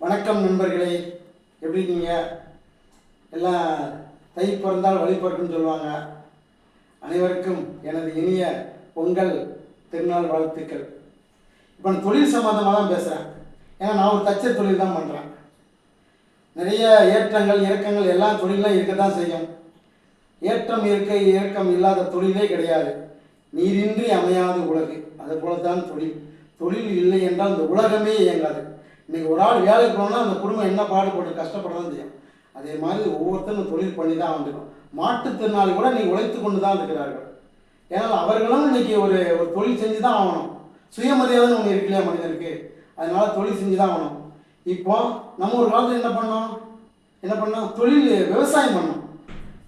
வணக்கம் நண்பர்களே. எப்படி இருக்கீங்க? எல்லாம் தை பிறந்தால் வழி பிறக்குன்னு சொல்லுவாங்க. அனைவருக்கும் எனது இனிய பொங்கல் திருநாள் வாழ்த்துக்கள். இப்போ நான் தொழில் சம்மந்தமாக தான் பேசுகிறேன் ஏன்னா நான் ஒரு தச்சர் தொழில் தான் பண்ணுறேன் நிறைய ஏற்றங்கள் இறக்கங்கள் எல்லா தொழிலும் இருக்க தான் செய்யும். ஏற்றம் இருக்க இறக்கம் இல்லாத தொழிலே கிடையாது. நீரின்றி அமையாது உலகு. அது போல தான் தொழில். தொழில் இல்லை என்றால் இந்த உலகமே இயங்காது. இன்றைக்கி ஒரு ஆள் வேலைக்கு போனோம்னா அந்த குடும்பம் என்ன பாடுபட்டு கஷ்டப்பட தான் செய்யும் அதே மாதிரி ஒவ்வொருத்தரும் தொழில் பண்ணி தான் வந்துடும் மாற்றுத்திறனாளி கூட நீ உழைத்து கொண்டு தான் இருக்கிறார்கள். ஏன்னால் அவர்களும் இன்றைக்கி ஒரு ஒரு தொழில் செஞ்சு தான் ஆகணும். சுயமரியாதைன்னு ஒன்று இருக்கு இல்லையா மனிதனுக்கு அதனால் தொழில் செஞ்சு தான் ஆகணும். இப்போ நம்ம ஒரு காலத்தில் என்ன பண்ணோம்? என்ன பண்ணோம்? தொழில் விவசாயம் பண்ணோம்.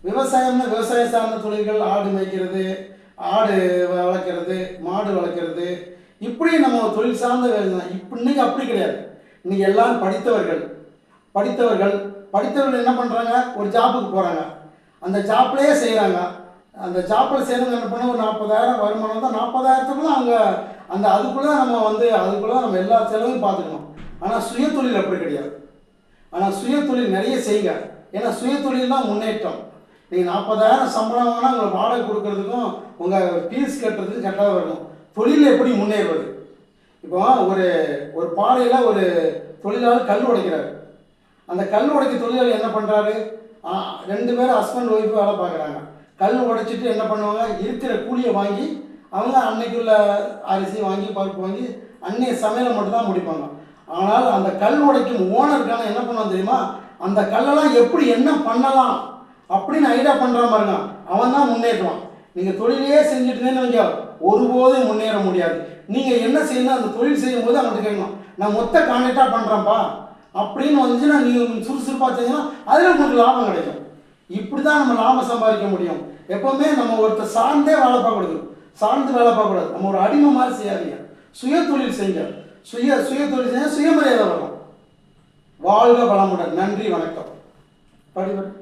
விவசாயம்னா விவசாயம் சார்ந்த தொழில்கள் ஆடு மேய்க்கிறது ஆடு வளர்க்குறது மாடு வளர்க்குறது இப்படி நம்ம தொழில் சார்ந்த வேலை இப்போ இன்னைக்கு அப்படி கிடையாது. இன்னைக்கு எல்லாம் படித்தவர்கள். படித்தவர்கள் படித்தவர்கள் என்ன பண்ணுறாங்க ஒரு ஜாப்புக்கு போகிறாங்க அந்த ஜாப்லேயே செய்கிறாங்க அந்த ஜாப்பில் செய்கிறவங்க என்ன பண்ண ஒரு நாற்பதாயிரம் வருமானம் தான் நாற்பதாயிரத்துக்குள்ள அவங்க அந்த அதுக்குள்ளே நம்ம வந்து அதுக்குள்ளே நம்ம எல்லா செலவையும் பார்த்துக்கணும். ஆனால் சுய தொழில் அப்படி கிடையாது. ஆனால் சுய தொழில் நிறைய செய்யுங்க. ஏன்னா சுய தொழில் தான் முன்னேற்றம். நீங்கள் நாற்பதாயிரம் சம்பளம் வாங்கினா உங்களை வாடகை கொடுக்கறதுக்கும் உங்கள் ஃபீஸ் கட்டுறதுக்கும் கரெக்டாக வரணும். தொழில் எப்படி முன்னேறுவது? இப்போ ஒரு ஒரு பாறையில் ஒரு தொழிலாளர் கல் உடைக்கிறாரு. அந்த கல் உடைக்க தொழிலாளர் என்ன பண்ணுறாரு ரெண்டு பேரும் ஹஸ்பண்ட் ஒய்ஃபு வேலை பார்க்குறாங்க. கல் உடைச்சிட்டு என்ன பண்ணுவாங்க? இருக்கிற கூலியை வாங்கி அவங்க அன்னைக்குள்ள அரிசி வாங்கி பருப்பு வாங்கி அன்னைய சமையலை மட்டும்தான் முடிப்பாங்க. ஆனால் அந்த கல் உடைக்கும் ஓனருக்கான என்ன பண்ணுவான் தெரியுமா? அந்த கல்லெல்லாம் எப்படி என்ன பண்ணலாம் அப்படின்னு ஐடியா பண்ணுற பாருங்க. அவன் தான் முன்னேற்றுவான் நீங்கள் தொழிலையே செஞ்சுட்டு இருந்தேன்னு வைங்க ஒருபோதும் முன்னேற முடியாது. நீங்கள் என்ன செய்யணும் அந்த தொழில் செய்யும் போது அவன்கிட்ட கேட்கணும் நான் மொத்த கான்டாக்டாக பண்ணுறேன்ப்பா அப்படின்னு வந்துச்சுன்னா நீங்கள் சுறுசுறுப்பாக செஞ்சீங்கன்னா அதில் உங்களுக்கு லாபம் கிடைக்கும். இப்படி தான் நம்ம லாபம் சம்பாதிக்க முடியும். எப்போவுமே நம்ம ஒருத்தர் சார்ந்தே வேலை பார்க்கக்கூடாது. சார்ந்து வேலை பார்க்கக்கூடாது. நம்ம ஒரு அடிமை மாதிரி செய்யாதீங்க. சுய தொழில் செய்யுங்க. சுய சுய தொழில் செய்ய சுயமரியாதை வரும். வாழ்க வளமுடன். நன்றி வணக்கம். படிவர்